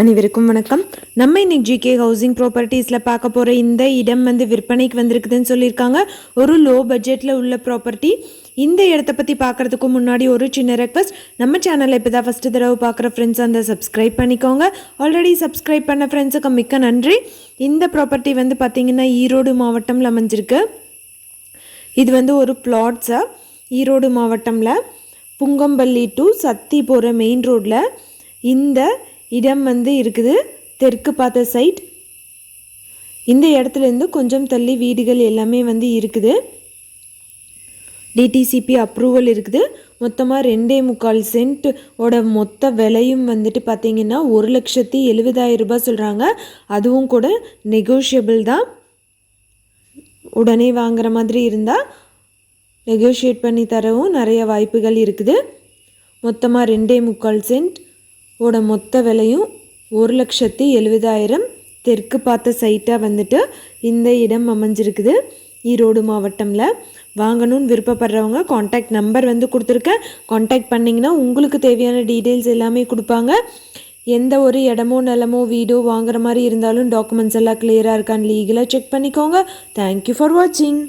அனைவருக்கும் வணக்கம். நம்ம இன்னைக்கு ஜிகே ஹவுசிங் ப்ராப்பர்ட்டிஸில் பார்க்க போகிற இந்த இடம் வந்து விற்பனைக்கு வந்திருக்குதுன்னு சொல்லியிருக்காங்க. ஒரு லோ பட்ஜெட்டில் உள்ள ப்ராப்பர்ட்டி இந்த இடத்த பற்றி பார்க்குறதுக்கு முன்னாடி ஒரு சின்ன ரெக்வஸ்ட் நம்ம சேனலை இப்போ தான் ஃபஸ்ட்டு தடவை பார்க்குற ஃப்ரெண்ட்ஸ் அந்த சப்ஸ்கிரைப் பண்ணிக்கோங்க. ஆல்ரெடி சப்ஸ்கிரைப் பண்ண ஃப்ரெண்ட்ஸுக்கு மிக்க நன்றி. இந்த ப்ராப்பர்ட்டி வந்து பார்த்திங்கன்னா ஈரோடு மாவட்டம்ல அமைஞ்சிருக்கு. இது வந்து ஒரு பிளாட்ஸை ஈரோடு மாவட்டமில். புங்கம்பள்ளி டு சத்தி போகிற மெயின் ரோட்டில் இந்த இடம் வந்து இருக்குது. தெற்கு பார்த்த சைட் இந்த இடத்துலேருந்து கொஞ்சம் தள்ளி வீடுகள் எல்லாமே வந்து இருக்குது. டிடிசிபி அப்ரூவல் இருக்குது. மொத்தமாக ரெண்டே முக்கால் சென்ட் ஓட மொத்த விலையும் வந்துட்டு பார்த்தீங்கன்னா ஒரு லட்சத்தி எழுபதாயிரம் ரூபாய் சொல்கிறாங்க அதுவும் கூட நெகோஷியபிள் தான். உடனே வாங்குற மாதிரி இருந்தால் நெகோஷியேட் பண்ணி தரவும் நிறைய வாய்ப்புகள் இருக்குது. மொத்தமாக ரெண்டே முக்கால் சென்ட் ஓட மொத்த விலையும் ஒரு லட்சத்தி எழுபதாயிரம் தெற்கு பார்த்த சைட்டாக வந்துட்டு இந்த இடம் அமைஞ்சிருக்குது. ஈரோடு மாவட்டமில். வாங்கணும்னு விருப்பப்படுறவங்க காண்டாக்ட் நம்பர் வந்து கொடுத்துருக்கேன் காண்டாக்ட் பண்ணிங்கன்னா உங்களுக்கு தேவையான டீட்டெயில்ஸ் எல்லாமே கொடுப்பாங்க. எந்த ஒரு இடமோ நிலமோ வீடோ வாங்குற மாதிரி இருந்தாலும் டாக்குமெண்ட்ஸ் எல்லாம் கிளியராக இருக்கான்னு லீகலாக செக் பண்ணிக்கோங்க. தேங்க்யூ ஃபார் வாட்சிங்